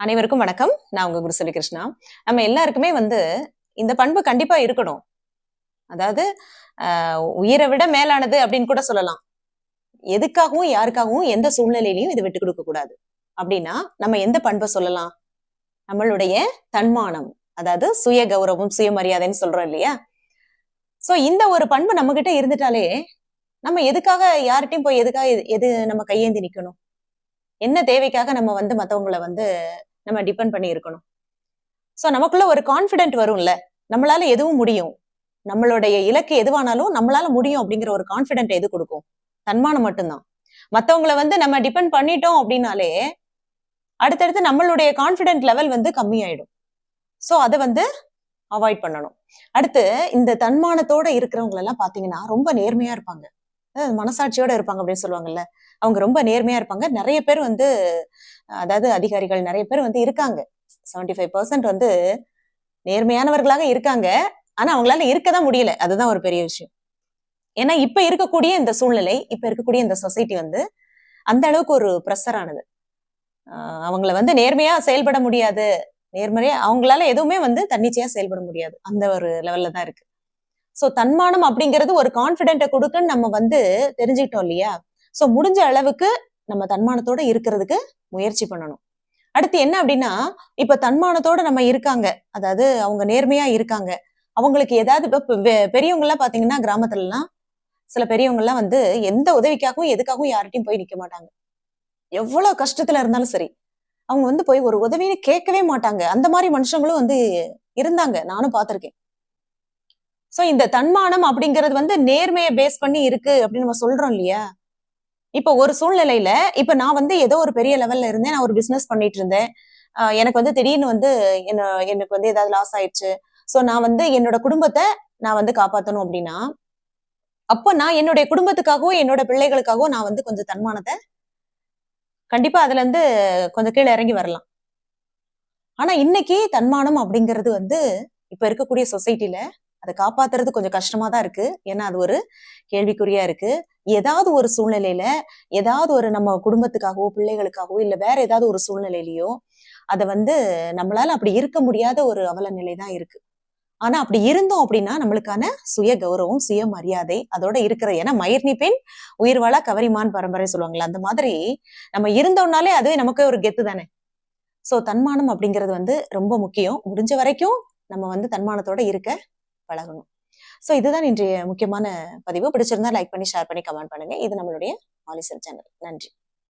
அனைவருக்கும் வணக்கம். நான் உங்க குருசலி கிருஷ்ணா நம்ம எல்லாருக்குமே வந்து இந்த பண்பு கண்டிப்பா இருக்கணும். அதாவது ஆஹ், உயிரை விட மேலானது அப்படின்னு கூட சொல்லலாம். எதுக்காகவும் யாருக்காகவும் எந்த சூழ்நிலையிலையும் இதை விட்டு கொடுக்க கூடாது. அப்படின்னா நம்ம எந்த பண்பை சொல்லலாம்? நம்மளுடைய தன்மானம் அதாவது சுய கௌரவம் சுயமரியாதைன்னு சொல்றோம் இல்லையா? சோ இந்த ஒரு பண்பு நம்ம கிட்ட இருந்துட்டாலே நம்ம எதுக்காக யார்கிட்டயும் போய் எதுக்காக எது- எது நம்ம கையேந்தி நிக்கணும்? என்ன தேவைக்காக நம்ம வந்து மத்தவங்களை வந்து நம்ம டிபெண்ட் பண்ணி இருக்கணும். சோ நமக்குள்ள ஒரு கான்ஃபிடென்ட் வரும்ல. நம்மளால எதுவும் முடியும். நம்மளுடைய இலக்கு எதுவானாலும் நம்மளால முடியும் அப்படிங்கிற ஒரு கான்ஃபிடென்ட் எது கொடுக்கும்? தன்மானம் மட்டும்தான். மத்தவங்கள வந்து நம்ம டிபெண்ட் பண்ணிட்டோம் அப்படின்னாலே அடுத்தடுத்து நம்மளுடைய கான்ஃபிடென்ட் லெவல் வந்து கம்மியாயிடும். சோ அதை வந்து அவாய்ட் பண்ணணும். அடுத்து இந்த தன்மானத்தோட இருக்கிறவங்களெல்லாம் எல்லாம் பாத்தீங்கன்னா ரொம்ப நேர்மையா இருப்பாங்க. மனசாட்சியோட இருப்பாங்க அப்படின்னு சொல்லுவாங்கல்ல. அவங்க ரொம்ப நேர்மையா இருப்பாங்க. நிறைய பேர் வந்து அதாவது அதிகாரிகள் நிறைய பேர் வந்து இருக்காங்க. 75% ஃபைவ் பர்சன்ட் வந்து நேர்மையானவர்களாக இருக்காங்க. ஆனா அவங்களால இருக்கதான் முடியல. அதுதான் ஒரு பெரிய விஷயம். ஏன்னா இப்ப இருக்கக்கூடிய இந்த சூழ்நிலை இப்ப இருக்கக்கூடிய இந்த சொசைட்டி வந்து அந்த அளவுக்கு ஒரு ப்ரெஷர் ஆனது. அவங்கள வந்து நேர்மையா செயல்பட முடியாது. நேர்மறையா அவங்களால எதுவுமே வந்து தன்னிச்சையா செயல்பட முடியாது. அந்த ஒரு லெவல்ல தான் இருக்கு. சோ தன்மானம் அப்படிங்கிறது ஒரு கான்ஃபிடென்ட்டை கொடுக்குன்னு நம்ம வந்து தெரிஞ்சுக்கிட்டோம் இல்லையா? சோ முடிஞ்ச அளவுக்கு நம்ம தன்மானத்தோட இருக்கிறதுக்கு முயற்சி பண்ணணும். அடுத்து என்ன அப்படின்னா இப்ப தன்மானத்தோட நம்ம இருக்காங்க. அதாவது அவங்க நேர்மையா இருக்காங்க. அவங்களுக்கு ஏதாவது இப்ப பெரியவங்க எல்லாம் பாத்தீங்கன்னா கிராமத்துல எல்லாம் சில பெரியவங்க எல்லாம் வந்து எந்த உதவிக்காகவும் எதுக்காகவும் யார்கிட்டயும் போய் நிக்க மாட்டாங்க. எவ்வளவு கஷ்டத்துல இருந்தாலும் சரி அவங்க வந்து போய் ஒரு உதவின்னு கேட்கவே மாட்டாங்க. அந்த மாதிரி மனுஷங்களும் வந்து இருந்தாங்க. நானும் பார்த்திருக்கேன் சோ இந்த தன்மானம் அப்படிங்கிறது வந்து நேர்மையை பேஸ் பண்ணி இருக்கு அப்படின்னு நம்ம சொல்றோம் இல்லையா? இப்ப ஒரு சூழ்நிலையில இப்ப நான் வந்து ஏதோ ஒரு பெரிய லெவல்ல இருந்தேன். நான் ஒரு பிசினஸ் பண்ணிட்டு இருந்தேன். எனக்கு வந்து திடீர்னு வந்து என்ன எனக்கு வந்து ஏதாவது லாஸ் ஆயிடுச்சு. சோ நான் வந்து என்னோட குடும்பத்தை நான் வந்து காப்பாத்தணும் அப்படின்னா அப்போ நான் என்னுடைய குடும்பத்துக்காகவும் என்னோட பிள்ளைகளுக்காகவும் நான் வந்து கொஞ்சம் தன்மானத்தை கண்டிப்பா அதுல இருந்து கொஞ்சம் கீழே இறங்கி வரலாம். ஆனா இன்னைக்கு தன்மானம் அப்படிங்கிறது வந்து இப்ப இருக்கக்கூடிய சொசைட்டில அதை காப்பாத்துறது கொஞ்சம் கஷ்டமா தான் இருக்கு. ஏன்னா அது ஒரு கேள்விக்குறியா இருக்கு. ஏதாவது ஒரு சூழ்நிலையில ஏதாவது ஒரு நம்ம குடும்பத்துக்காகவோ பிள்ளைகளுக்காகவோ இல்ல வேற ஏதாவது ஒரு சூழ்நிலையிலயோ அதை வந்து நம்மளால அப்படி இருக்க முடியாத ஒரு அவல நிலை தான் இருக்கு. ஆனா அப்படி இருந்தோம் அப்படின்னா நம்மளுக்கான சுய கௌரவம் சுய மரியாதை அதோட இருக்கிற ஏன்னா மயிர்னி பெண் உயிர் வாழ கவரிமான் பரம்பரை சொல்லுவாங்களே அந்த மாதிரி நம்ம இருந்தோம்னாலே அதுவே நமக்கு ஒரு கெத்து தானே. சோ தன்மானம் அப்படிங்கிறது வந்து ரொம்ப முக்கியம். முடிஞ்ச வரைக்கும் நம்ம வந்து தன்மானத்தோட இருக்க பழகணும். சோ இதுதான் இன்றைய முக்கியமான பதிவு. பிடிச்சிருந்தா லைக் பண்ணி ஷேர் பண்ணி கமெண்ட் பண்ணுங்க. இது நம்மளுடைய ஆலிசர் சேனல் நன்றி.